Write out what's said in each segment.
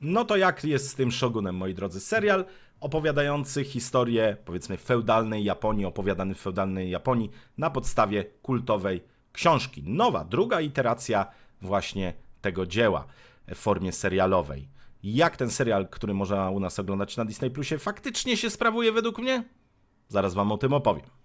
No to jak jest z tym Shogunem, moi drodzy? Serial opowiadający historię, powiedzmy, feudalnej Japonii, opowiadany w feudalnej Japonii na podstawie kultowej książki. Nowa, druga iteracja właśnie tego dzieła w formie serialowej. Jak ten serial, który można u nas oglądać na Disney Plusie, faktycznie się sprawuje według mnie? Zaraz wam o tym opowiem.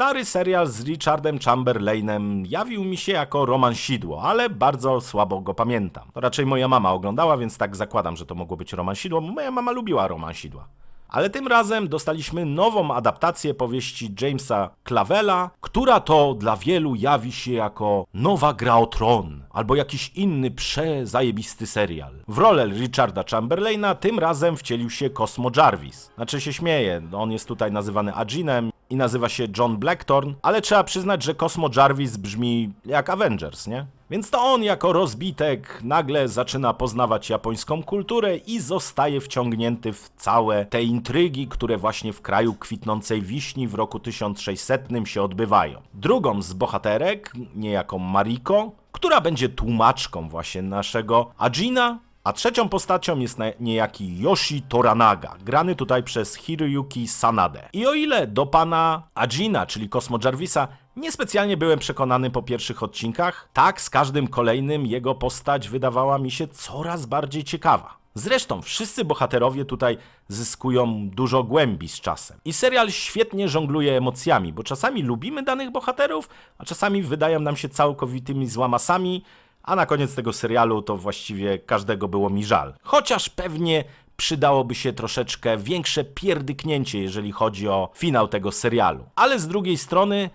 Stary serial z Richardem Chamberlainem jawił mi się jako romansidło, ale bardzo słabo go pamiętam. To raczej moja mama oglądała, więc tak zakładam, że to mogło być romansidło, bo moja mama lubiła romansidła. Ale tym razem dostaliśmy nową adaptację powieści Jamesa Clavella, która to dla wielu jawi się jako nowa gra o tron, albo jakiś inny przezajebisty serial. W rolę Richarda Chamberlaina tym razem wcielił się Cosmo Jarvis. Znaczy się śmieje, on jest tutaj nazywany Aginem i nazywa się John Blackthorne, ale trzeba przyznać, że Cosmo Jarvis brzmi jak Avengers, nie? Więc to on jako rozbitek nagle zaczyna poznawać japońską kulturę i zostaje wciągnięty w całe te intrygi, które właśnie w kraju kwitnącej wiśni w roku 1600 się odbywają. Drugą z bohaterek, niejako Mariko, która będzie tłumaczką właśnie naszego Ajina, a trzecią postacią jest niejaki Yoshi Toranaga, grany tutaj przez Hiroyuki Sanade. I o ile do pana Ajina, czyli Cosmo Jarvisa, niespecjalnie byłem przekonany po pierwszych odcinkach, tak z każdym kolejnym jego postać wydawała mi się coraz bardziej ciekawa. Zresztą wszyscy bohaterowie tutaj zyskują dużo głębi z czasem. I serial świetnie żongluje emocjami, bo czasami lubimy danych bohaterów, a czasami wydają nam się całkowitymi złamasami, a na koniec tego serialu to właściwie każdego było mi żal. Chociaż pewnie przydałoby się troszeczkę większe pierdyknięcie, jeżeli chodzi o finał tego serialu. Ale z drugiej strony,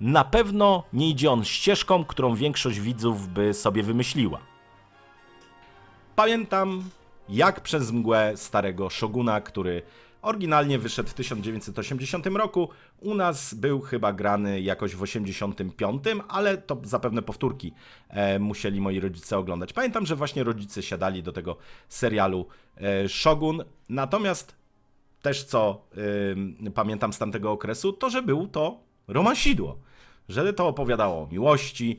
na pewno nie idzie on ścieżką, którą większość widzów by sobie wymyśliła. Pamiętam jak przez mgłę starego Shoguna, który oryginalnie wyszedł w 1980 roku. U nas był chyba grany jakoś w 85, ale to zapewne powtórki e, musieli moi rodzice oglądać. Pamiętam, że właśnie rodzice siadali do tego serialu e, Shogun. Natomiast też co pamiętam z tamtego okresu, to że był to romansidło. Że to opowiadało o miłości,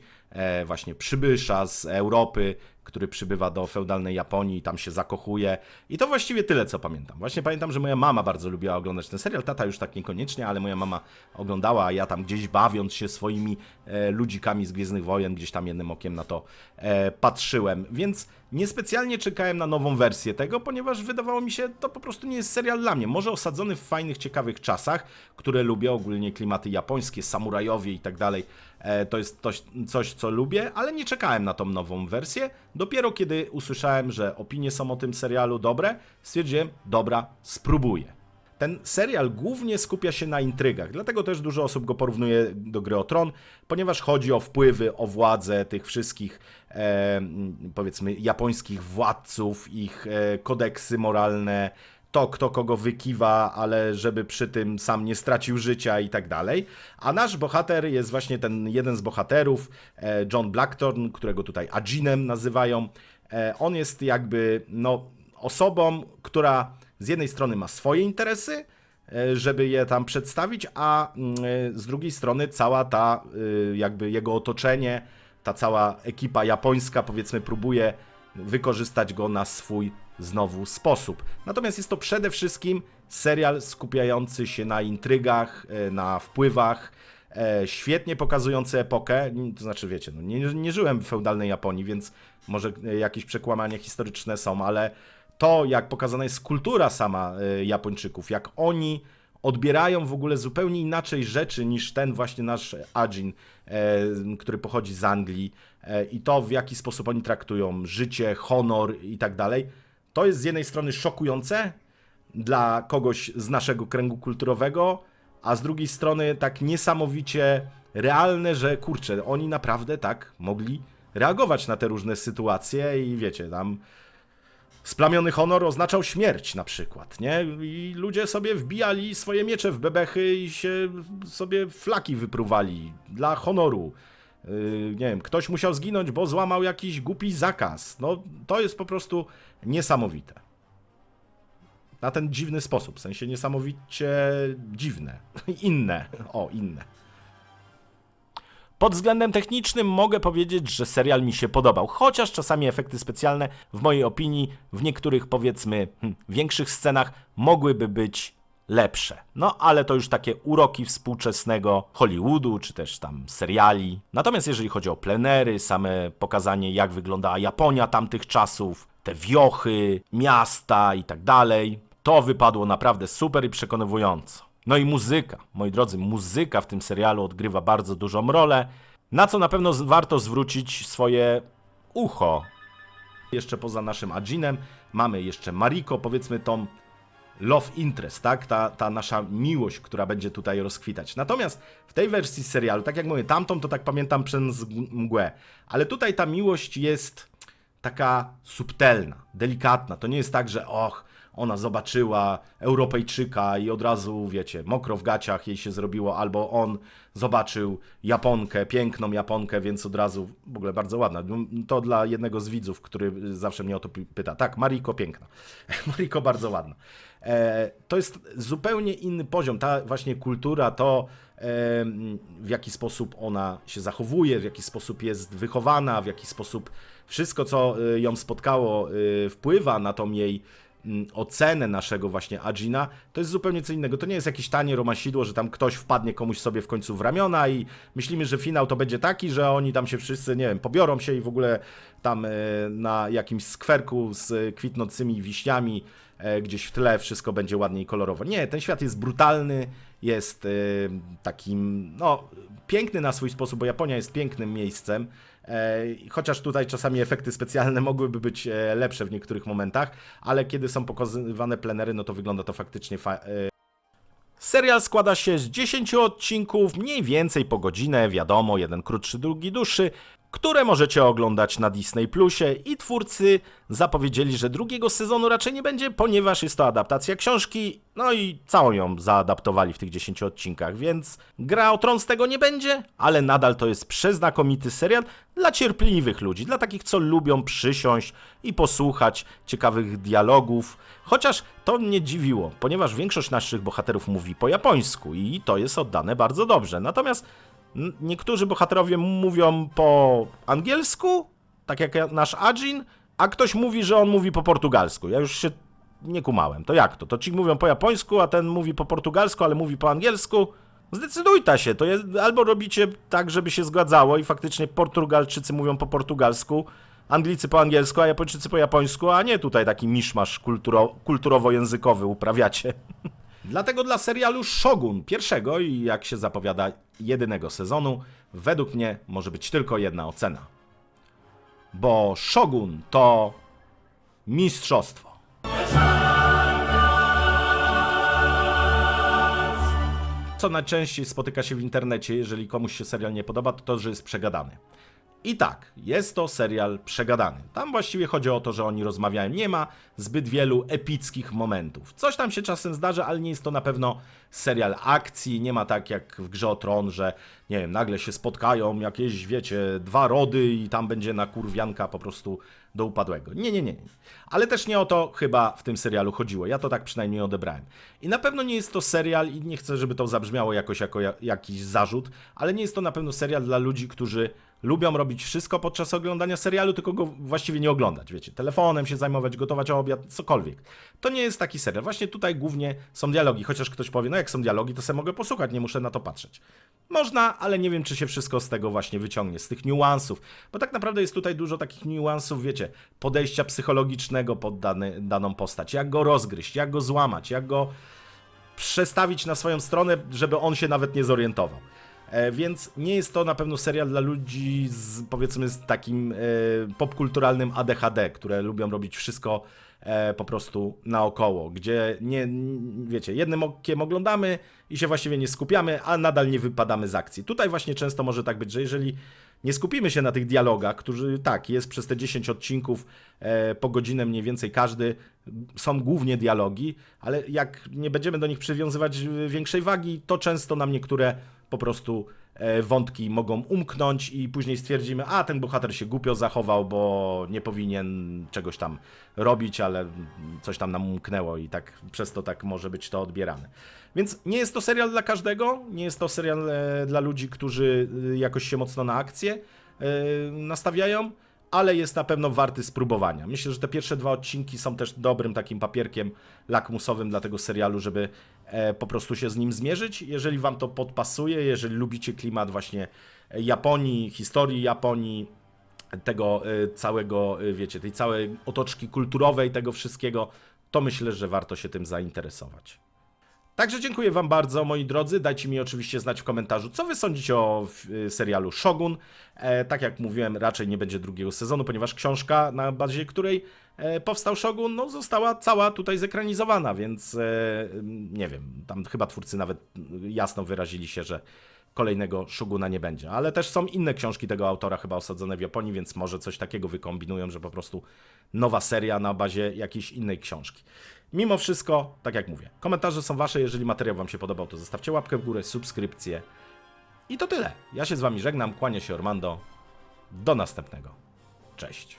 właśnie przybysza z Europy, który przybywa do feudalnej Japonii i tam się zakochuje. I to właściwie tyle, co pamiętam. Właśnie pamiętam, że moja mama bardzo lubiła oglądać ten serial, tata już tak niekoniecznie, ale moja mama oglądała, a ja tam gdzieś bawiąc się swoimi e, ludzikami z Gwiezdnych Wojen, gdzieś tam jednym okiem na to e, patrzyłem. Więc niespecjalnie czekałem na nową wersję tego, ponieważ wydawało mi się, to po prostu nie jest serial dla mnie. Może osadzony w fajnych, ciekawych czasach, które lubię, ogólnie klimaty japońskie, samurajowie i tak dalej. E, To jest coś, co lubię, ale nie czekałem na tą nową wersję. Dopiero kiedy usłyszałem, że opinie są o tym serialu dobre, stwierdziłem, dobra, spróbuję. Ten serial głównie skupia się na intrygach, dlatego też dużo osób go porównuje do gry o tron, ponieważ chodzi o wpływy, o władzę tych wszystkich, e, powiedzmy, japońskich władców, ich e, kodeksy moralne, to kto kogo wykiwa, ale żeby przy tym sam nie stracił życia i tak dalej. A nasz bohater jest właśnie ten jeden z bohaterów, e, John Blackthorne, którego tutaj Ajinem nazywają. E, On jest jakby no, osobą, która z jednej strony ma swoje interesy, e, żeby je tam przedstawić, a mm, z drugiej strony cała ta jakby jego otoczenie, ta cała ekipa japońska powiedzmy próbuje wykorzystać go na swój znowu sposób. Natomiast jest to przede wszystkim serial skupiający się na intrygach, e, na wpływach, e, świetnie pokazujący epokę, to znaczy wiecie, no nie, nie żyłem w feudalnej Japonii, więc może e, jakieś przekłamania historyczne są, ale to jak pokazana jest kultura sama Japończyków, jak oni odbierają w ogóle zupełnie inaczej rzeczy niż ten właśnie nasz Ajin, który pochodzi z Anglii i to w jaki sposób oni traktują życie, honor i tak dalej, to jest z jednej strony szokujące dla kogoś z naszego kręgu kulturowego, a z drugiej strony tak niesamowicie realne, że kurczę, oni naprawdę tak mogli reagować na te różne sytuacje i wiecie, tam Splamiony honor oznaczał śmierć na przykład, nie? I ludzie sobie wbijali swoje miecze w bebechy i się sobie flaki wypruwali dla honoru. Yy, nie wiem, ktoś musiał zginąć, bo złamał jakiś głupi zakaz. No, to jest po prostu niesamowite. na ten dziwny sposób, w sensie niesamowicie dziwne, inne, o, inne. Pod względem technicznym mogę powiedzieć, że serial mi się podobał, chociaż czasami efekty specjalne, w mojej opinii, w niektórych powiedzmy hmm, większych scenach mogłyby być lepsze. No ale to już takie uroki współczesnego Hollywoodu, czy też tam seriali. Natomiast jeżeli chodzi o plenery, same pokazanie jak wyglądała Japonia tamtych czasów, te wiochy, miasta i tak dalej, to wypadło naprawdę super i przekonywująco. No i muzyka, moi drodzy, muzyka w tym serialu odgrywa bardzo dużą rolę, na co na pewno warto zwrócić swoje ucho. Jeszcze poza naszym Ajinem mamy jeszcze Mariko, powiedzmy tą love interest, tak? Ta, ta nasza miłość, która będzie tutaj rozkwitać. Natomiast w tej wersji serialu, tak jak mówię, tamtą to tak pamiętam przez mgłę, ale tutaj ta miłość jest taka subtelna, delikatna. To nie jest tak, że och, ona zobaczyła Europejczyka i od razu, wiecie, mokro w gaciach jej się zrobiło, albo on zobaczył Japonkę, piękną Japonkę, więc od razu, w ogóle bardzo ładna. To dla jednego z widzów, który zawsze mnie o to pyta. Tak, Mariko piękna. Mariko bardzo ładna. E, to jest zupełnie inny poziom. Ta właśnie kultura, to w jaki sposób ona się zachowuje, w jaki sposób jest wychowana, w jaki sposób wszystko, co e, ją spotkało, e, wpływa na tą jej ocenę naszego właśnie Ajina, to jest zupełnie co innego. To nie jest jakieś tanie romasidło, że tam ktoś wpadnie komuś sobie w końcu w ramiona i myślimy, że finał to będzie taki, że oni tam się wszyscy, nie wiem, pobiorą się i w ogóle tam e, na jakimś skwerku z kwitnącymi wiśniami e, gdzieś w tle wszystko będzie ładnie i kolorowo. Nie, ten świat jest brutalny, jest e, takim, no, piękny na swój sposób, bo Japonia jest pięknym miejscem. E, Chociaż tutaj czasami efekty specjalne mogłyby być e, lepsze w niektórych momentach, ale kiedy są pokazywane plenery, no to wygląda to faktycznie fa- e, Serial składa się z 10 odcinków, mniej więcej po godzinę, wiadomo, jeden krótszy, drugi dłuższy, które możecie oglądać na Disney Plusie i twórcy zapowiedzieli, że drugiego sezonu raczej nie będzie, ponieważ jest to adaptacja książki, no i całą ją zaadaptowali w tych 10 odcinkach, więc gra o tron z tego nie będzie, ale nadal to jest przeznakomity serial dla cierpliwych ludzi, dla takich, co lubią przysiąść i posłuchać ciekawych dialogów, chociaż to mnie dziwiło, ponieważ większość naszych bohaterów mówi po japońsku i to jest oddane bardzo dobrze, natomiast Niektórzy bohaterowie mówią po angielsku, tak jak ja- nasz Ajin, a ktoś mówi, że on mówi po portugalsku. Ja już się nie kumałem. To jak to? To ci mówią po japońsku, a ten mówi po portugalsku, ale mówi po angielsku? Zdecydujta się. To jest, albo robicie tak, żeby się zgadzało i faktycznie Portugalczycy mówią po portugalsku, Anglicy po angielsku, a Japończycy po japońsku, a nie tutaj taki miszmasz kulturo, kulturowo-językowy uprawiacie. Dlatego dla serialu Shogun, pierwszego i jak się zapowiada jedynego sezonu, według mnie może być tylko jedna ocena. Bo Shogun to mistrzostwo. Co najczęściej spotyka się w internecie, jeżeli komuś się serial nie podoba, to to, że jest przegadany. I tak, jest to serial przegadany. Tam właściwie chodzi o to, że oni rozmawiają. Nie ma zbyt wielu epickich momentów. Coś tam się czasem zdarza, ale nie jest to na pewno serial akcji. Nie ma tak jak w grze o tron, że nie wiem, nagle się spotkają jakieś, wiecie, dwa rody i tam będzie na kurwianka po prostu do upadłego. Nie, nie, nie. Ale też nie o to chyba w tym serialu chodziło. Ja to tak przynajmniej odebrałem. I na pewno nie jest to serial, i nie chcę, żeby to zabrzmiało jakoś jako ja, jakiś zarzut, ale nie jest to na pewno serial dla ludzi, którzy lubią robić wszystko podczas oglądania serialu, tylko go właściwie nie oglądać, wiecie, telefonem się zajmować, gotować obiad, cokolwiek. To nie jest taki serial. Właśnie tutaj głównie są dialogi, chociaż ktoś powie, no jak są dialogi, to sobie mogę posłuchać, nie muszę na to patrzeć. Można, ale nie wiem, czy się wszystko z tego właśnie wyciągnie, z tych niuansów, bo tak naprawdę jest tutaj dużo takich niuansów, wiecie, podejścia psychologicznego pod dany, daną postać, jak go rozgryźć, jak go złamać, jak go przestawić na swoją stronę, żeby on się nawet nie zorientował. E, więc nie jest to na pewno serial dla ludzi z powiedzmy z takim e, popkulturalnym ADHD, które lubią robić wszystko e, po prostu naokoło, gdzie nie, wiecie, jednym okiem oglądamy i się właściwie nie skupiamy, a nadal nie wypadamy z akcji. Tutaj właśnie często może tak być, że jeżeli nie skupimy się na tych dialogach, którzy tak, jest przez te 10 odcinków e, po godzinę mniej więcej każdy, są głównie dialogi, ale jak nie będziemy do nich przywiązywać e, większej wagi, to często nam niektóre po prostu e, wątki mogą umknąć i później stwierdzimy, a ten bohater się głupio zachował, bo nie powinien czegoś tam robić, ale coś tam nam umknęło i tak przez to tak może być to odbierane. Więc nie jest to serial dla każdego, nie jest to serial e, dla ludzi, którzy e, jakoś się mocno na akcję e, nastawiają, ale jest na pewno warty spróbowania. Myślę, że te pierwsze dwa odcinki są też dobrym takim papierkiem lakmusowym dla tego serialu, żeby po prostu się z nim zmierzyć. Jeżeli wam to podpasuje, jeżeli lubicie klimat właśnie Japonii, historii Japonii, tego całego, wiecie, tej całej otoczki kulturowej, tego wszystkiego, to myślę, że warto się tym zainteresować. Także dziękuję Wam bardzo, moi drodzy. Dajcie mi oczywiście znać w komentarzu, co Wy sądzicie o y, serialu Shogun. E, tak jak mówiłem, raczej nie będzie drugiego sezonu, ponieważ książka, na bazie której e, powstał Shogun, no, została cała tutaj zekranizowana, więc e, nie wiem, tam chyba twórcy nawet jasno wyrazili się, że kolejnego Shoguna nie będzie. Ale też są inne książki tego autora chyba osadzone w Japonii, więc może coś takiego wykombinują, że po prostu nowa seria na bazie jakiejś innej książki. Mimo wszystko, tak jak mówię, komentarze są wasze. Jeżeli materiał wam się podobał, to zostawcie łapkę w górę, subskrypcję. I to tyle. Ja się z wami żegnam, kłania się Ormando. Do następnego. Cześć.